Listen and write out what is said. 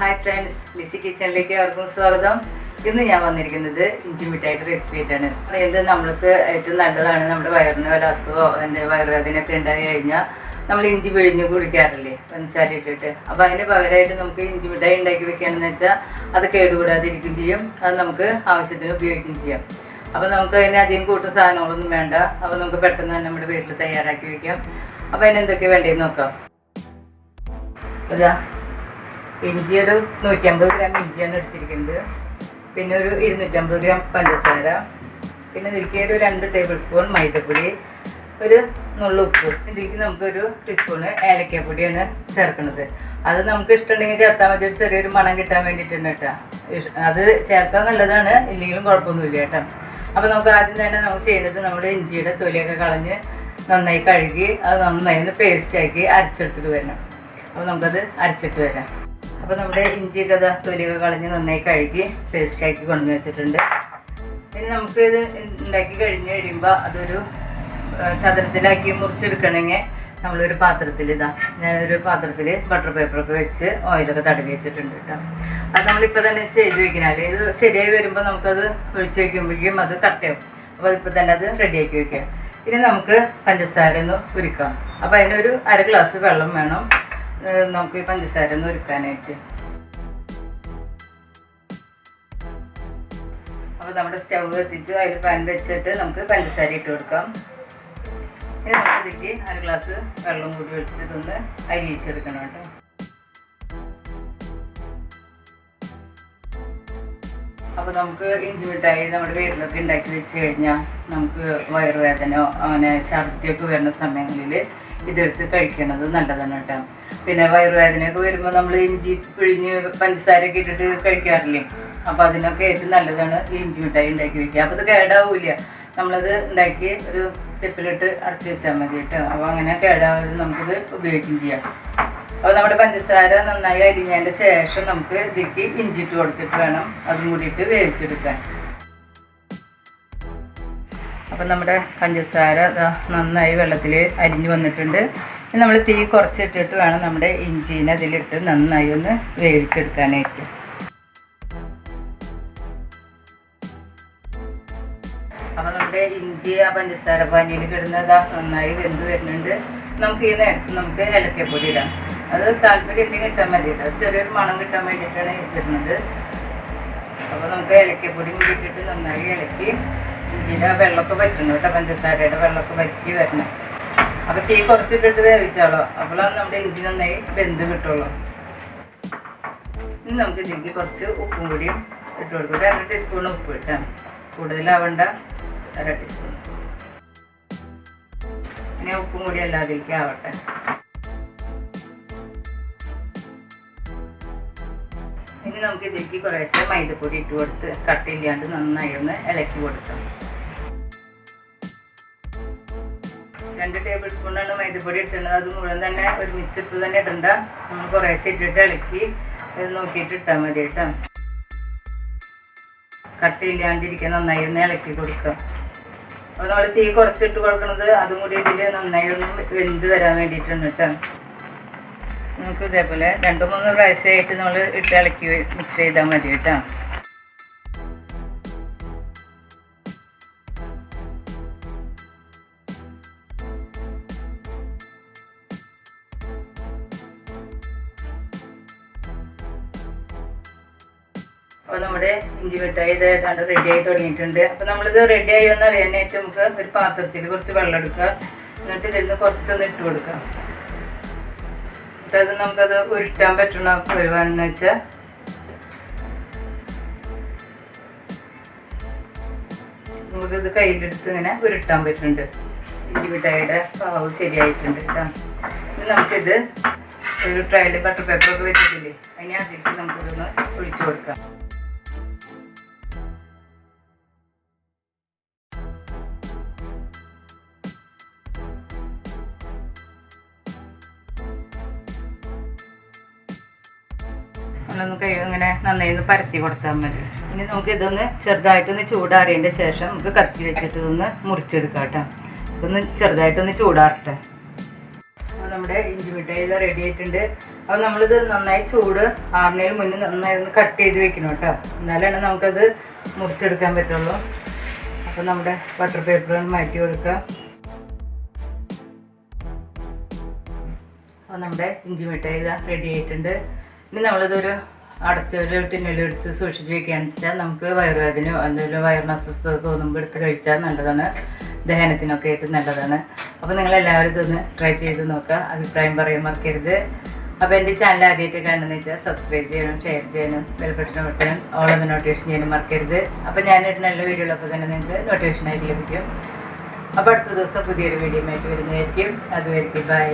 Hi friends Lissy കിച്ചണിലേക്ക് അവർക്കും സ്വാഗതം. ഇന്ന് ഞാൻ വന്നിരിക്കുന്നത് ഇഞ്ചി മിഠായിട്ട് റെസിപ്പി ആയിട്ടാണ്. ഇത് നമ്മൾക്ക് ഏറ്റവും നല്ലതാണ്. നമ്മുടെ വയറിന് വല്ല അസുഖമോ എന്റെ വയറുവേദനയൊക്കെ ഉണ്ടായി കഴിഞ്ഞാൽ നമ്മൾ ഇഞ്ചി പിഴിഞ്ഞ് കുടിക്കാറില്ലേ? പഞ്ചസാര ഇട്ടിട്ട് അപ്പോൾ അതിന് പകരമായിട്ട് നമുക്ക് ഇഞ്ചി മിഠായി ഉണ്ടാക്കി വെക്കുകയാണെന്ന് വെച്ചാൽ അത് കേടുകൂടാതിരിക്കുകയും ചെയ്യും. അത് നമുക്ക് ആവശ്യത്തിന് ഉപയോഗിക്കുകയും ചെയ്യാം. അപ്പോൾ നമുക്ക് അതിന് അധികം കൂട്ടും സാധനങ്ങളൊന്നും വേണ്ട. അപ്പോൾ നമുക്ക് പെട്ടെന്ന് തന്നെ നമ്മുടെ വീട്ടിൽ തയ്യാറാക്കി വെക്കാം. അപ്പോൾ അതിനെന്തൊക്കെ വേണ്ടതെന്ന് നോക്കാം. ഇഞ്ചി ഒരു നൂറ്റമ്പത് ഗ്രാം ഇഞ്ചിയാണ് എടുത്തിരിക്കുന്നത്. പിന്നെ ഒരു ഇരുന്നൂറ്റമ്പത് ഗ്രാം പഞ്ചസാര. പിന്നെ ഇതിലേക്ക് ഒരു രണ്ട് ടേബിൾ സ്പൂൺ മൈദപ്പൊടി ഒരു നുള്ളു ഉപ്പ്. ഇതിലേക്ക് നമുക്കൊരു ടീസ്പൂണ് ഏലക്കാപ്പൊടിയാണ് ചേർക്കുന്നത്. അത് നമുക്ക് ഇഷ്ടമുണ്ടെങ്കിൽ ചേർത്താൽ മതി. ഒരു ചെറിയൊരു മണം കിട്ടാൻ വേണ്ടിയിട്ടുണ്ട് കേട്ടോ. അത് ചേർത്താൽ നല്ലതാണ്. ഇല്ലെങ്കിലും കുഴപ്പമൊന്നുമില്ല കേട്ടോ. അപ്പോൾ നമുക്ക് ആദ്യം തന്നെ നമുക്ക് ചെയ്യുന്നത് നമ്മുടെ ഇഞ്ചിയുടെ തൊലിയൊക്കെ കളഞ്ഞ് നന്നായി കഴുകി അത് നന്നായി ഒന്ന് പേസ്റ്റാക്കി അരച്ചെടുത്തിട്ട് വരണം. അപ്പോൾ നമുക്കത് അരച്ചിട്ട് വരാം. അപ്പോൾ നമ്മുടെ ഇഞ്ചി കഥ തൊലിയൊക്കെ കളഞ്ഞ് നന്നായി കഴുകി പേസ്റ്റാക്കി കൊണ്ടുവന്ന് വെച്ചിട്ടുണ്ട്. ഇനി നമുക്ക് ഇത് ഉണ്ടാക്കി കഴിഞ്ഞ് കഴിയുമ്പോൾ അതൊരു ചതുരത്തിലാക്കി മുറിച്ചെടുക്കണമെങ്കിൽ നമ്മളൊരു പാത്രത്തിൽ ഇതാ ഞാനൊരു പാത്രത്തിൽ ബട്ടർ പേപ്പറൊക്കെ വെച്ച് ഓയിലൊക്കെ തടവി വെച്ചിട്ടുണ്ട് കേട്ടോ. അത് നമ്മളിപ്പോൾ തന്നെ ചെയ്ത് വെക്കണാൽ ഇത് ശരിയായി വരുമ്പോൾ നമുക്കത് ഒഴിച്ച് വയ്ക്കുമ്പോഴേക്കും അത് കട്ടയാവും അപ്പോൾ അതിപ്പോൾ തന്നെ അത് റെഡിയാക്കി വെക്കാം. ഇനി നമുക്ക് പഞ്ചസാര ഒന്ന് ഉരുക്കാം. അപ്പോൾ അതിനൊരു അര ഗ്ലാസ് വെള്ളം വേണം. നമുക്ക് ഈ പഞ്ചസാര ഒന്ന് ഒരുക്കാനായിട്ട്. അപ്പോൾ നമ്മുടെ സ്റ്റവ് കത്തിച്ച് അതിൽ പാൻ വെച്ചിട്ട് നമുക്ക് പഞ്ചസാര ഇട്ട് കൊടുക്കാം. ഇതിലേക്ക് അര ഗ്ലാസ് വെള്ളം കൂടി ഒഴിച്ച് ഇതൊന്ന് അരിയിച്ചെടുക്കണം കേട്ടോ. അപ്പോൾ നമുക്ക് ഇഞ്ചി മിഠായി നമ്മുടെ വീട്ടിലൊക്കെ ഉണ്ടാക്കി വെച്ച് കഴിഞ്ഞാൽ നമുക്ക് വയറുവേദനയോ അങ്ങനെ ഛർദിയൊക്കെ വരുന്ന സമയങ്ങളിൽ ഇതെടുത്ത് കഴിക്കണത് നല്ലതാണ് കേട്ടോ. പിന്നെ വയറുവേദനയൊക്കെ വരുമ്പോൾ നമ്മൾ ഇഞ്ചി പിഴിഞ്ഞ് പഞ്ചസാരയൊക്കെ ഇട്ടിട്ട് കഴിക്കാറില്ലേ? അപ്പോൾ അതിനൊക്കെ ഏറ്റവും നല്ലതാണ് ഈ ഇഞ്ചി മിഠായി ഉണ്ടാക്കി വെക്കുക. അപ്പോൾ ഇത് കേടാവില്ല. നമ്മളത് ഉണ്ടാക്കി ഒരു ചെപ്പിലിട്ട് അടച്ചു വെച്ചാൽ മതി കേട്ടോ. അപ്പോൾ അങ്ങനെ കേടാവാതെ നമുക്കിത് ഉപയോഗിക്കുകയും ചെയ്യാം. അപ്പോൾ നമ്മുടെ പഞ്ചസാര നന്നായി അരിഞ്ഞതിന്റെ ശേഷം നമുക്ക് ഇതിക്ക് ഇഞ്ചിട്ട് കൊടുത്തിട്ട് വേണം അതും കൂടിയിട്ട് വേവിച്ചെടുക്കാൻ. അപ്പം നമ്മുടെ പഞ്ചസാര നന്നായി വെള്ളത്തിൽ അരിഞ്ഞു വന്നിട്ടുണ്ട്. നമ്മൾ തീ കുറച്ചിട്ടിട്ട് വേണം നമ്മുടെ ഇഞ്ചീനെ അതിലിട്ട് നന്നായി ഒന്ന് വേവിച്ചെടുക്കാനായിട്ട്. അപ്പോൾ നമ്മുടെ ഇഞ്ചി ആ പഞ്ചസാര പാനിയിൽ കിടന്നതാ നന്നായി വെന്ത് വരുന്നുണ്ട്. നമുക്ക് ഈ നേരത്ത് നമുക്ക് ഏലക്കപ്പൊടി ഇടാം. അത് താല്പര്യം ഉണ്ടെങ്കിൽ കിട്ടാൻ മതി കേട്ടോ. ചെറിയൊരു മണം കിട്ടാൻ വേണ്ടിയിട്ടാണ് ഇടുന്നത് അപ്പോൾ നമുക്ക് ഇലക്കപ്പൊടി കൂടി നന്നായി ഇളക്കി ഇഞ്ചിയുടെ ആ വെള്ളമൊക്കെ വറ്റുന്നു കേട്ടോ. പഞ്ചസാരയുടെ വെള്ളമൊക്കെ വറ്റി വരണം. അപ്പോൾ തീ കുറച്ചിട്ടിട്ട് വേവിച്ചാളോ അപ്പോഴാണ് നമ്മുടെ ഇഞ്ചി നന്നായി വെന്ത് കിട്ടുള്ളൂ. ഇനി നമുക്ക് ഇതിലേക്ക് കുറച്ച് ഉപ്പും കൂടിയും ഇട്ട് കൊടുക്കും. ഒരു അര ടീസ്പൂൺ ഉപ്പ് ഇട്ടാൽ കൂടുതലാവണ്ട അര ടീസ്പൂൺ ഇനി ഉപ്പും കൂടി അല്ലാതിരിക്കും ആവട്ടെ. ഇനി നമുക്ക് ഇതിലേക്ക് കുറേശ്ശെ മൈദപ്പൊടി ഇട്ട് കൊടുത്ത് കട്ടില്ലാണ്ട് നന്നായി ഒന്ന് ഇളക്കി കൊടുക്കാം. മൈദപ്പൊടി ഇട്ടിട്ടുണ്ട് അത് മുഴുവൻ തന്നെ ഒരുമിച്ച് ഇട്ട് തന്നെ ഇടണ്ട. നമ്മൾ കുറേശ്ശെ ഇട്ടിട്ട് ഇളക്കി ഇത് നോക്കിയിട്ട് ഇട്ടാൽ മതി കേട്ടോ. കട്ടിയില്ലാണ്ടിരിക്കാൻ നന്നായി ഒന്ന് ഇളക്കി കൊടുക്കാം. അപ്പോൾ നമ്മൾ തീ കുറച്ചിട്ട് കൊടുക്കുന്നത് അതും കൂടി ഇതിൽ നന്നായി ഒന്ന് വെന്ത് വരാൻ വേണ്ടിയിട്ടാണ് കേട്ടോ. നമുക്ക് ഇതേപോലെ രണ്ട് മൂന്ന് പ്രാവശ്യമായിട്ട് നമ്മൾ ഇട്ട് ഇളക്കി മിക്സ് ചെയ്താൽ മതി കേട്ടോ. അപ്പോൾ നമ്മുടെ ഇഞ്ചി മിഠായി ഇത് ഏതാണ്ട് റെഡി ആയി തുടങ്ങിയിട്ടുണ്ട്. അപ്പോൾ നമ്മളിത് റെഡി ആയി എന്ന് അറിയാനായിട്ട് നമുക്ക് ഒരു പാത്രത്തിൽ കുറച്ച് വെള്ളം എടുക്കുക. എന്നിട്ട് ഇതിൽ നിന്ന് കുറച്ചൊന്ന് ഇട്ട് കൊടുക്കാം എന്നിട്ട് അത് നമുക്കത് ഉരുട്ടാൻ പറ്റണ വരുവാണെന്ന് വെച്ചാൽ നമുക്കിത് കയ്യിലെടുത്ത് ഇങ്ങനെ ഉരുട്ടാൻ പറ്റുന്നുണ്ട്. ഇഞ്ചി മിഠായിയുടെ പാവ് ശരിയായിട്ടുണ്ട് കേട്ടോ. ഇനി നമുക്കിത് ഒരു ട്രയൽ ബട്ടർ പേപ്പറൊക്കെ വെച്ചിട്ടില്ലേ? അതിനെ അതിലേക്ക് നമുക്കിതൊന്ന് ഒഴിച്ചു കൊടുക്കാം. നമ്മളൊന്ന് കൈ ഇങ്ങനെ നന്നായി ഒന്ന് പരത്തി കൊടുത്താൽ മതി. ഇനി നമുക്ക് ഇതൊന്ന് ചെറുതായിട്ടൊന്ന് ചൂടാറിയതിന്റെ ശേഷം നമുക്ക് കത്തി വെച്ചിട്ട് ഇതൊന്ന് മുറിച്ചെടുക്കാം കേട്ടോ. ഒന്ന് ചെറുതായിട്ടൊന്ന് ചൂടാറട്ടെ. നമ്മുടെ ഇഞ്ചി മിഠായി ഇത് റെഡി ആയിട്ടുണ്ട്. അപ്പോൾ നമ്മളിത് നന്നായി ചൂട് ആറിനു മുന്നേ നന്നായി ഒന്ന് കട്ട് ചെയ്ത് വെക്കണം കേട്ടോ. എന്നാലാണ് നമുക്കത് മുറിച്ചെടുക്കാൻ പറ്റുള്ളൂ. അപ്പോൾ നമ്മുടെ ബട്ടർ പേപ്പർ മാറ്റി കൊടുക്കുക അപ്പോൾ നമ്മുടെ ഇഞ്ചി മിഠായി ഇതാ റെഡി ആയിട്ടുണ്ട്. ഇനി നമ്മളിതൊരു അടച്ച ഒരു ടിന്നിലെടുത്ത് സൂക്ഷിച്ച് വെക്കുകയാണെന്ന് വെച്ചാൽ നമുക്ക് വയറുവേദനയോ എന്തെങ്കിലും വയറിന് അസ്വസ്ഥത തോന്നുമ്പോൾ എടുത്ത് കഴിച്ചാൽ നല്ലതാണ്. ദഹനത്തിനൊക്കെ ആയിട്ട് നല്ലതാണ്. അപ്പോൾ നിങ്ങൾ എല്ലാവരും ഇതൊന്ന് ട്രൈ ചെയ്ത് നോക്കുക. അഭിപ്രായം പറയാൻ മറക്കരുത്. അപ്പോൾ എന്റെ ചാനൽ ആദ്യമായിട്ട് കണ്ടെന്ന് വെച്ചാൽ സബ്സ്ക്രൈബ് ചെയ്യണം ഷെയർ ചെയ്യാനും ബെൽബട്ടൺ ബട്ടൺ ഓൾ ഒന്ന് നോട്ടിഫിക്കേഷൻ ചെയ്യാനും മറക്കരുത്. അപ്പോൾ ഞാനിട്ട് നല്ല വീഡിയോ ഉള്ളപ്പോൾ തന്നെ നിങ്ങൾക്ക് നോട്ടിഫിക്കേഷൻ ആയിട്ട് ലഭിക്കും. അപ്പോൾ അടുത്ത ദിവസം പുതിയൊരു വീഡിയോ ആയിട്ട് വരുന്നതായിരിക്കും. അതുവരിക്കും ബൈ